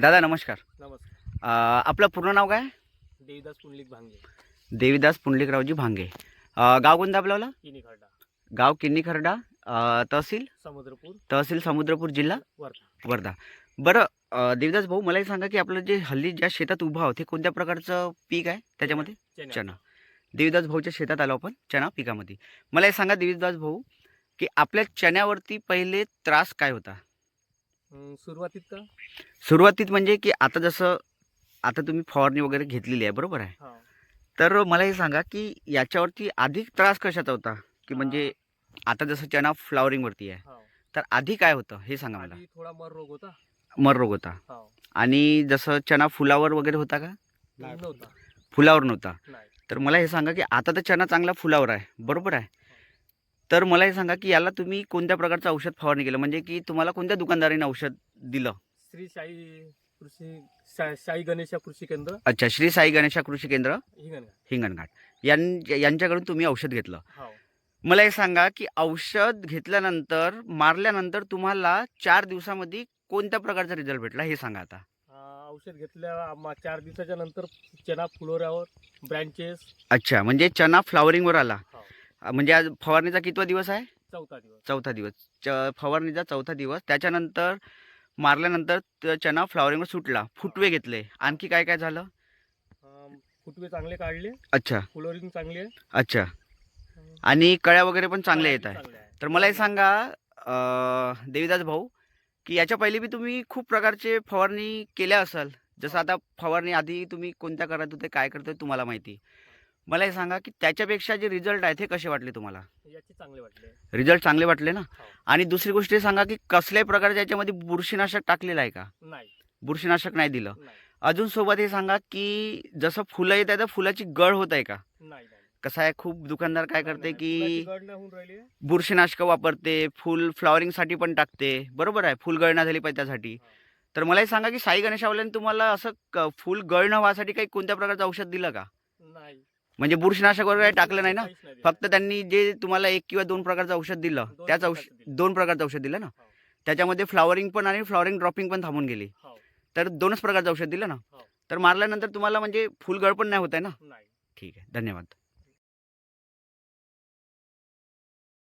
दादा नमस्कार. नमस्कार. अ, आपलं पूर्ण नाव काय? देवीदास पुंडलिक भांगे. देवीदास पुंडलिकरावजी भांगे. अ, गाव कोणतं आपल्याला किनी खरडा गाव किन्नी खरडा अ, तहसील? समुद्रपूर. तहसील समुद्रपूर जिल्हा? वर्धा. वर्धा. बरं अ, देवीदास भाऊ मला एक सांगा की आपलं जे हल्ली ज्या शेतात उभं आहोत ते कोणत्या प्रकारचं पीक आहे त्याच्यामध्ये? चेन्नई. चना देवीदास भाऊच्या शेतात आलो आपण चना पिकामध्ये. मला एक सांगा देवीदास भाऊ की आपल्या चण्यावरती पहिले त्रास काय होता? सुरुवातीत का? सुरुवातीत म्हणजे की आता जसं आता तुम्ही फवारणी वगैरे घेतलेली आहे बरोबर आहे? हा. तर मला हे सांगा की याच्यावरती अधिक त्रास कशाचा होता? की म्हणजे आता जसं चना फ्लावरिंगवरती आहे हा. तर आधी काय होतं? हे सांगा मला. आधी थोडा मर रोग होता? मर रोग होता. हा. आणि जसं चना फुलावर वगैरे होता का? नव्हता. फुलावर नव्हता. नाही. तर मला हे सांगा की आता तर चना चांगला फुलावर आहे बरोबर आहे? तर मला हे सांगा की याला तुम्ही कोणत्या प्रकारचं औषध फवारणी केलं? म्हणजे की तुम्हाला कोणत्या दुकानदाराने औषध दिलं? श्री साई कृषी सा- साई गणेशा कृषी केंद्र. अच्छा श्री साई गणेशा कृषी केंद्र हिंगणघाट. हिंगणघाट. यां यांच्याकडून तुम्ही औषध घेतलं. हा. मला हे सांगा की औषध घेतल्यानंतर मारल्यानंतर तुम्हाला चार दिवसामध्ये कोणत्या प्रकारचा रिझल्ट भेटला? हे सांगा आता. औषध घेतल्या आम्हा चार दिवसाच्या नंतर चना फुलोऱ्यावर ब्रँचेस अच्छा म्हणजे चना फ्लावरिंगवर आला. म्हणजे आज फवारणीचा कितवा दिवस आहे? चौथा दिवस. चौथा दिवस. च फवारणीचा चौथा दिवस. त्याच्यानंतर मारल्यानंतर त- चना फ्लावरिंगवर सुटला. फुटवे घेतले. आणखी काय काय झालं? फुटवे चांगले काढले. अच्छा. फ्लोरिंग चांगली आहे. अच्छा. आणि कळ्या वगैरे पण चांगल्या येत आहे. तर मला हे सांगा अ, देवीदास भाऊ की याच्या पहिले बी तुम्ही खूप प्रकारचे फवारणी केल्या असाल? जसं आता फवारणी आधी तुम्ही कोणत्या करत होते काय करत होते तुम्हाला माहिती. मला हे सांगा की त्याच्यापेक्षा जे रिझल्ट आहेत हे कसे वाटले तुम्हाला? याचे चांगले वाटले. रिझल्ट चांगले वाटले ना? हो. आणि दुसरी गोष्ट हे सांगा की कसल्याही प्रकारच्या याच्यामध्ये बुरशीनाशक टाकलेलं आहे का? नाही. बुरशीनाशक नाही दिलं. नाही. अजून सोबत हे सांगा की जसं फुलं येत आहे तर फुलाची गळ होत आहे का? नाही नाही. कसं आहे? खूप दुकानदार काय करते नाही, की फुलाची गळ नाही होऊन राहिली. बुरशीनाशकं वापरते फुल फ्लॉवरिंगसाठी पण टाकते. बरोबर आहे? फुल गळणा झाली पाहिजे त्यासाठी. तर मला हे सांगा की साई गणेशावाल्याने तुम्हाला असं क- फुल गळणं व्हासाठी काही कोणत्या प्रकारचं औषध दिलं का? नाही. म्हणजे बुरशीनाशक वगैरे टाकलं नाही ना. फक्त त्यांनी जे तुम्हाला एक किंवा दोन प्रकारचं औषध दिलं त्याच औषध. दोन प्रकारचं औषध दिलं ना हो. त्याच्यामध्ये फ्लॉवरिंग पण आणि फ्लॉवरिंग ड्रॉपिंग पण थांबून गेली हो. तर दोनच प्रकारचं औषध दिलं ना हो. तर मारल्यानंतर तुम्हाला म्हणजे फुल गळ पण नाही होत आहे ना ठीक आहे धन्यवाद